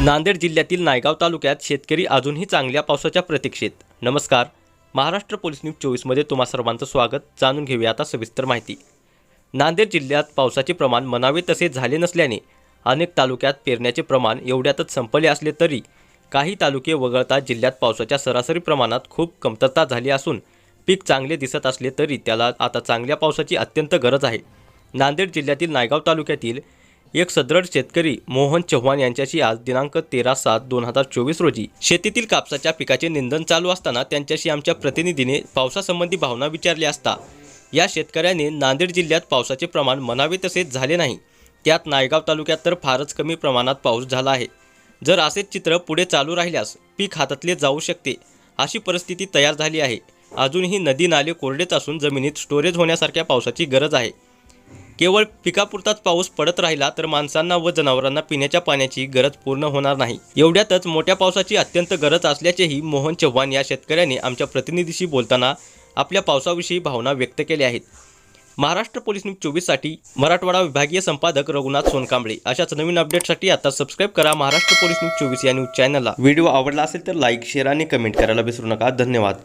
नांदेड जिल्ह्यातील नायगाव तालुक्यात शेतकरी अजूनही चांगल्या पावसाच्या प्रतीक्षेत. नमस्कार. महाराष्ट्र पोलीस न्यूज चोवीसमध्ये तुम्हा सर्वांचं स्वागत. जाणून घेऊया आता सविस्तर माहिती. नांदेड जिल्ह्यात पावसाचे प्रमाण म्हणावे तसे झाले नसल्याने अनेक तालुक्यात पेरण्याचे प्रमाण एवढ्यातच संपले असले तरी काही तालुके वगळता जिल्ह्यात पावसाच्या सरासरी प्रमाणात खूप कमतरता झाली असून पीक चांगले दिसत असले तरी त्याला आता चांगल्या पावसाची अत्यंत गरज आहे. नांदेड जिल्ह्यातील नायगाव तालुक्यातील एक सदृढ शेतकरी मोहन चव्हाण यांच्याशी आज दिनांक तेरा सात दोन हजार चोवीस रोजी शेतीतील कापसाच्या पिकाचे निंदन चालू असताना त्यांच्याशी आमच्या प्रतिनिधीने पावसासंबंधी भावना विचारली असता. या शेतकऱ्याने नांदेड जिल्ह्यात पावसाचे प्रमाण म्हणावे तसेच झाले नाही. त्यात नायगाव तालुक्यात तर फारच कमी प्रमाणात पाऊस झाला आहे. जर असेच चित्र पुढे चालू राहिल्यास पीक हातातले जाऊ शकते अशी परिस्थिती तयार झाली आहे. अजूनही नदी नाले कोरडेच असून जमिनीत स्टोरेज होण्यासारख्या पावसाची गरज आहे. केवळ पिकापुरताच पाऊस पडत राहिला तर माणसांना व जनावरांना पिण्याच्या पाण्याची गरज पूर्ण होणार नाही. एवढ्यातच मोठ्या पावसाची अत्यंत गरज असल्याचेही मोहन चव्हाण या शेतकऱ्याने आमच्या प्रतिनिधीशी बोलताना आपल्या पावसाविषयी भावना व्यक्त केल्या आहेत. महाराष्ट्र पोलीस न्यूज चोवीससाठी मराठवाडा विभागीय संपादक रघुनाथ सोनकांबळे. अशाच नवीन अपडेटसाठी आता सबस्क्राईब करा महाराष्ट्र पोलीस न्यूज चोवीस या न्यूज चॅनलला व्हिडिओ आवडला असेल तर लाईक शेअर आणि कमेंट करायला विसरू नका. धन्यवाद.